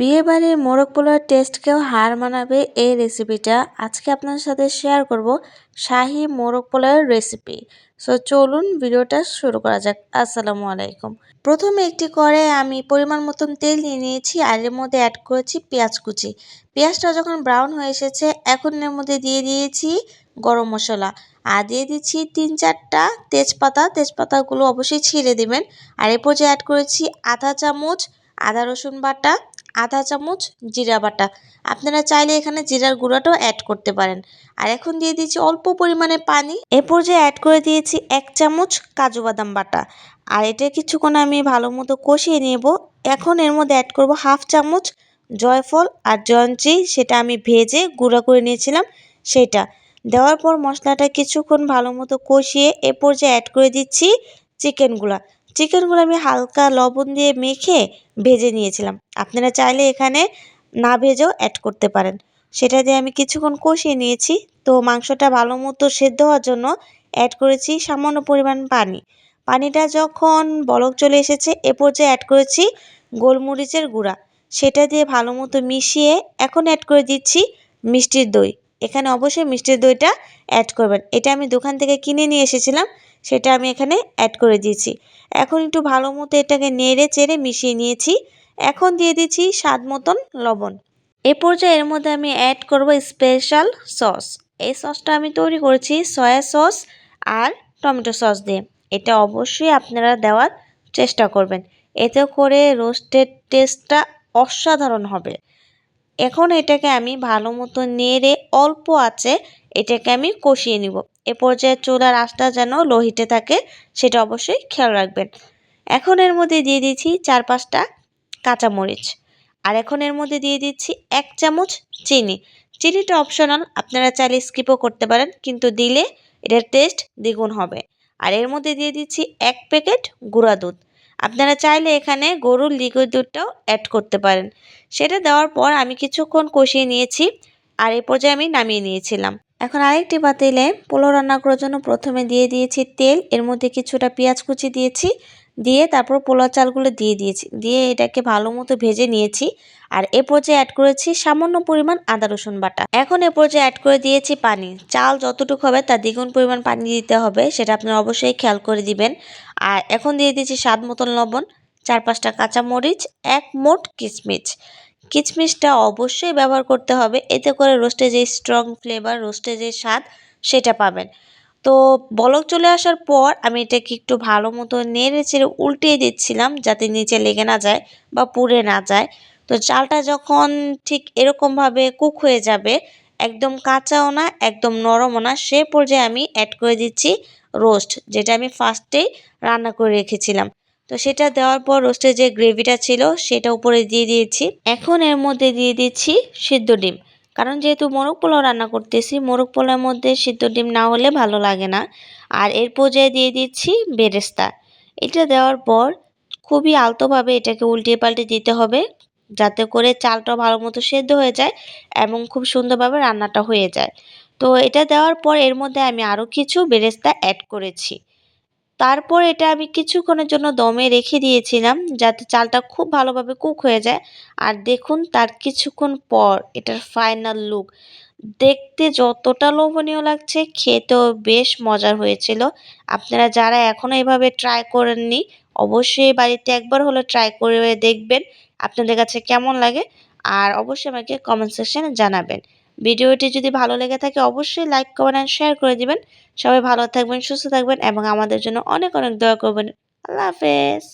বিয়েবাড়ির মোরগ পোলাওর টেস্টকেও হার মানাবে এই রেসিপিটা। আজকে আপনার সাথে শেয়ার করব শাহি মোরগ পোলাওয়ের রেসিপি সো চলুন ভিডিওটা শুরু করা যাক। আসসালামু আলাইকুম। প্রথমে একটি করে আমি পরিমাণ মতন তেল নিয়ে নিয়েছি আর এর মধ্যে অ্যাড করেছি পেঁয়াজ কুচি। পেঁয়াজটা যখন ব্রাউন হয়ে এসেছে, এখন এর মধ্যে দিয়ে দিয়েছি গরম মশলা। আর দিয়ে দিচ্ছি তিন চারটা তেজপাতা। তেজপাতাগুলো অবশ্যই ছিঁড়ে দেবেন। আর এরপর যে অ্যাড করেছি আধা চামচ আদা রসুন বাটা আধা চামচ জিরা বাটা। আপনারা চাইলে এখানে জিরার গুঁড়াটাও অ্যাড করতে পারেন। আর এখন দিয়ে দিয়েছি অল্প পরিমাণে পানি। এ পর্যায়ে অ্যাড করে দিয়েছি এক চামচ কাজু বাদাম বাটা। আর এটা কিছুক্ষণ আমি ভালো মতো কষিয়ে নেব। এখন এর মধ্যে অ্যাড করব হাফ চামচ জয়ফল আর জয়ন্ত্রী সেটা আমি ভেজে গুঁড়া করে নিয়েছিলাম সেটা। দেওয়ার পর মশলাটা কিছুক্ষণ ভালো মতো কষিয়ে এ পর্যায়ে অ্যাড করে দিচ্ছি চিকেনগুলা চিকেনগুলো আমি হালকা লবণ দিয়ে মেখে ভেজে নিয়েছিলাম। আপনারা চাইলে এখানে না ভেজেও অ্যাড করতে পারেন। সেটা দিয়ে আমি কিছুক্ষণ কষিয়ে নিয়েছি। তো মাংসটা ভালো মতো সেদ্ধ হওয়ার জন্য অ্যাড করেছি সামান্য পরিমাণ পানি। পানিটা যখন বলক চলে এসেছে, এ পর্যায়ে অ্যাড করেছি গোলমরিচের গুঁড়া। সেটা দিয়ে ভালো মতো মিশিয়ে এখন অ্যাড করে দিচ্ছি মিষ্টির দই। এখানে অবশ্যই মিষ্টির দইটা অ্যাড করবেন। এটা আমি দোকান থেকে কিনে নিয়ে এসেছিলাম, সেটা আমি এখানে অ্যাড করে দিয়েছি। এখন একটু ভালো মতো এটাকে নেড়ে চেড়ে মিশিয়ে নিয়েছি। এখন দিয়ে দিচ্ছি স্বাদ মতন লবণ। এ পর্যায়ে এর মধ্যে আমি অ্যাড করব স্পেশাল সস এই সসটা আমি তৈরি করেছি সয়া সস আর টমেটো সস দিয়ে। এটা অবশ্যই আপনারা দেওয়ার চেষ্টা করবেন। এতে করে রোস্টের টেস্টটা অসাধারণ হবে। এখন এটাকে আমি ভালো মতো নেড়ে অল্প আছে এটাকে আমি কষিয়ে নিব। এ পর্যায়ে চুলার আঁচটা যেন লোহিতে থাকে, সেটা অবশ্যই খেয়াল রাখবেন। এখন এর মধ্যে দিয়ে দিচ্ছি চার পাঁচটা কাঁচামরিচ। আর এখন এর মধ্যে দিয়ে দিচ্ছি এক চামচ চিনি। চিনিটা অপশনাল, আপনারা চাইলে স্কিপও করতে পারেন, কিন্তু দিলে এটার টেস্ট দ্বিগুণ হবে। আর এর মধ্যে দিয়ে দিচ্ছি এক প্যাকেট গুঁড়া দুধ। আপনারা চাইলে এখানে গরুর লিকুইড দুধটাও অ্যাড করতে পারেন। সেটা দেওয়ার পর আমি কিছুক্ষণ কষিয়ে নিয়েছি আর এই পর্যায়ে আমি নামিয়ে নিয়েছিলাম। এখন আরেকটি পাতিলে পোলাও রান্না করার জন্য প্রথমে দিয়ে দিয়েছি তেল, এর মধ্যে কিছুটা পেঁয়াজ কুচি দিয়েছি দিয়ে তারপর পোলাও চালগুলো দিয়ে দিয়েছি। দিয়ে এটাকে ভালো মতো ভেজে নিয়েছি। আর এ পর্যায়ে অ্যাড করেছি সামান্য পরিমাণ আদা, রসুন বাটা। এখন এ পর্যায়ে অ্যাড করে দিয়েছি পানি। চাল যতটুকু হবে তার দ্বিগুণ পরিমাণ পানি দিতে হবে, সেটা আপনারা অবশ্যই খেয়াল করে দিবেন। আর এখন দিয়ে দিয়েছি স্বাদ মতন লবণ, চার পাঁচটা কাঁচামরিচ, এক মোট কিচমিচ কিচমিচটা অবশ্যই ব্যবহার করতে হবে, এতে করে রোস্টে যে স্ট্রং ফ্লেভার রোস্টে যে স্বাদ, সেটা পাবেন। তো বলক চলে আসার পর আমি এটাকে একটু ভালো মতো নেড়ে চেড়ে উল্টিয়ে দিচ্ছিলাম যাতে নিচে লেগে না যায় বা পুড়ে না যায়। তো চালটা যখন ঠিক এরকমভাবে কুক হয়ে যাবে, একদম কাঁচাও না, একদম নরমও না, সে পর্যায়ে আমি অ্যাড করে দিচ্ছি রোস্ট যেটা আমি ফার্স্টেই রান্না করে রেখেছিলাম। তো সেটা দেওয়ার পর রোস্টের যে গ্রেভিটা ছিল, সেটা উপরে দিয়ে দিয়েছি। এখন এর মধ্যে দিয়ে দিচ্ছি সিদ্ধ ডিম। কারণ যেহেতু মোরগ পোলাও রান্না করতেছি, মোরগ পোলাওর মধ্যে সিদ্ধ ডিম না হলে ভালো লাগে না। আর এর পর্যায়ে দিয়ে দিচ্ছি বেরেস্তা। এটা দেওয়ার পর খুবই আলতোভাবে এটাকে উল্টিয়ে পাল্টে দিতে হবে, যাতে করে চালটা ভালো মতো সেদ্ধ হয়ে যায় এবং খুব সুন্দরভাবে রান্নাটা হয়ে যায়। তো এটা দেওয়ার পর এর মধ্যে আমি আরও কিছু বেরেস্তা অ্যাড করেছি। তারপর এটা আমি কিছুক্ষণের জন্য দমে রেখে দিয়েছিলাম যাতে চালটা খুব ভালোভাবে কুক হয়ে যায়। আর দেখুন তার কিছুক্ষণ পর এটার ফাইনাল লুক দেখতে যতটা লোভনীয় লাগছে, খেতেও বেশ মজার হয়েছিল। আপনারা যারা এখনও এভাবে ট্রাই করেননি, অবশ্যই বাড়িতে একবার হলে ট্রাই করে দেখবেন। আপনাদের কাছে কেমন লাগে? আর অবশ্যই আমাকে কমেন্ট সেকশানে জানাবেন। ভিডিওটি যদি ভালো লেগে থাকে, অবশ্যই লাইক করবেন অ্যান্ড শেয়ার করে দিবেন। সবাই ভালো থাকবেন, সুস্থ থাকবেন এবং আমাদের জন্য অনেক অনেক দোয়া করবেন। আল্লাহ হাফেজ।